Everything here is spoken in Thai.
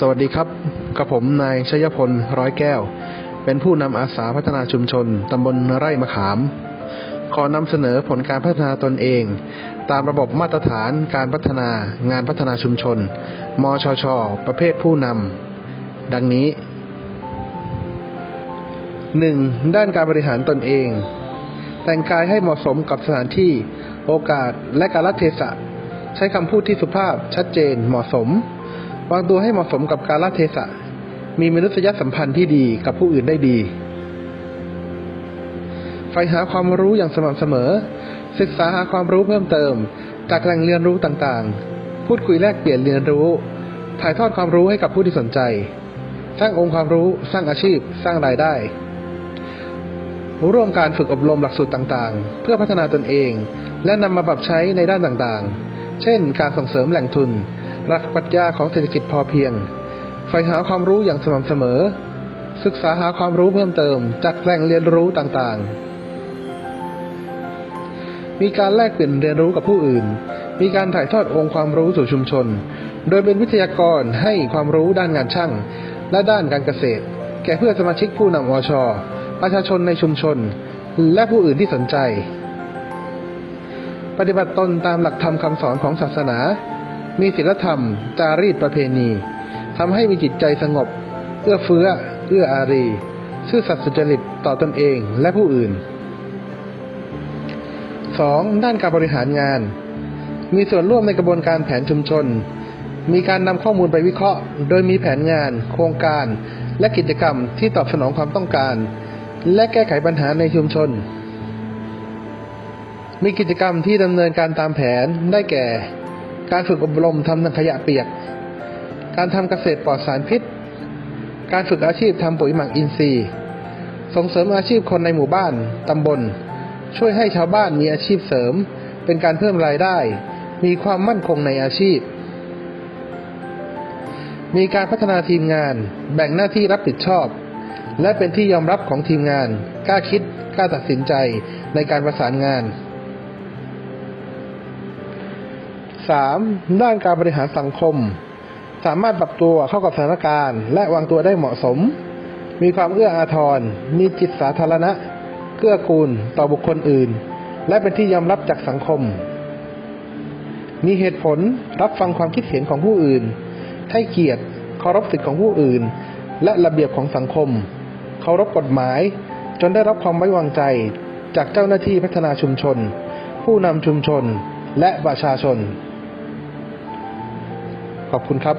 สวัสดีครับกับผมนายชยพลร้อยแก้ว เป็นผู้นำอาสาพัฒนาชุมชนตำบลไร่มะขาม ขอนำเสนอผลการพัฒนาตนเอง ตามระบบมาตรฐานการพัฒนางานพัฒนาชุมชน มชช ประเภทผู้นำดังนี้ 1. ด้านการบริหารตนเอง แต่งกายให้เหมาะสมกับสถานที่ โอกาสและกาลเทศะ ใช้คำพูดที่สุภาพชัดเจนเหมาะสม วางตัวให้เหมาะสมกับกาลเทศะ มีมนุษยสัมพันธ์ที่ดีกับผู้อื่นได้ดีใฝ่หาความรู้อย่างสม่ำเสมอ ศึกษาหาความรู้เพิ่มเติม จากแหล่งเรียนรู้ต่างๆ พูดคุยแลกเปลี่ยนเรียนรู้ ถ่ายทอดความรู้ให้กับผู้ที่สนใจ สร้างองค์ความรู้สร้างอาชีพ สร้างรายได้ ร่วมการฝึกอบรมหลักสูตรต่างๆ เพื่อพัฒนาตนเอง และนำมาปรับใช้ในด้านต่างๆ เช่น การส่งเสริมแหล่งทุน หลักปรัชญาของเศรษฐกิจพอเพียงใฝ่หาความรู้อย่างสม่ำเสมอ ศึกษาหาความรู้เพิ่มเติม จากแหล่งเรียนรู้ต่างๆ มีการแลกเปลี่ยนเรียนรู้กับผู้อื่น มีการถ่ายทอดองค์ความรู้สู่ชุมชน โดยเป็นวิทยากรให้ความรู้ด้านงานช่าง และด้านการเกษตร แก่เพื่อนสมาชิกผู้นำอชประชาชนในชุมชน และผู้อื่นที่สนใจ ปฏิบัติตนตามหลักธรรมคำสอนของศาสนา มีศีลธรรม จารีตประเพณีทำให้มีจิตใจสงบ เอื้อเฟื้อ เอื้ออารี ซื่อสัตย์สุจริตต่อตนเองและผู้อื่น 2. ด้านการบริหารงาน มีส่วนร่วมในกระบวนการแผนชุมชน มีการนำข้อมูลไปวิเคราะห์ โดยมีแผนงาน โครงการ และกิจกรรมที่ตอบสนองความต้องการ และแก้ไขปัญหาในชุมชน มีกิจกรรมที่ดำเนินการตามแผนได้แก่ การฝึกอบรมทำถังขยะเปียก การทำเกษตรปลอดสารพิษ การฝึกอาชีพทำปุ๋ยหมักอินทรีย์ ส่งเสริมอาชีพคนในหมู่บ้านตำบล ช่วยให้ชาวบ้านมีอาชีพเสริม เป็นการเพิ่มรายได้ มีความมั่นคงในอาชีพ มีการพัฒนาทีมงาน แบ่งหน้าที่รับผิดชอบ และเป็นที่ยอมรับของทีมงาน กล้าคิด กล้าตัดสินใจในการประสานงาน 3. ด้านการบริหารสังคม สามารถปรับตัวเข้ากับสถานการณ์ และวางตัวได้เหมาะสม มีความเอื้ออาทร มีจิตสาธารณะ เกื้อกูลต่อบุคคลอื่น และเป็นที่ยอมรับจากสังคม มีเหตุผลรับฟังความคิดเห็นของผู้อื่น ให้เกียรติเคารพสิทธิของผู้อื่น และระเบียบของสังคม เคารพกฎหมาย จนได้รับความไว้วางใจจากเจ้าหน้าที่พัฒนาชุมชน ผู้นำชุมชนและประชาชน ขอบคุณครับ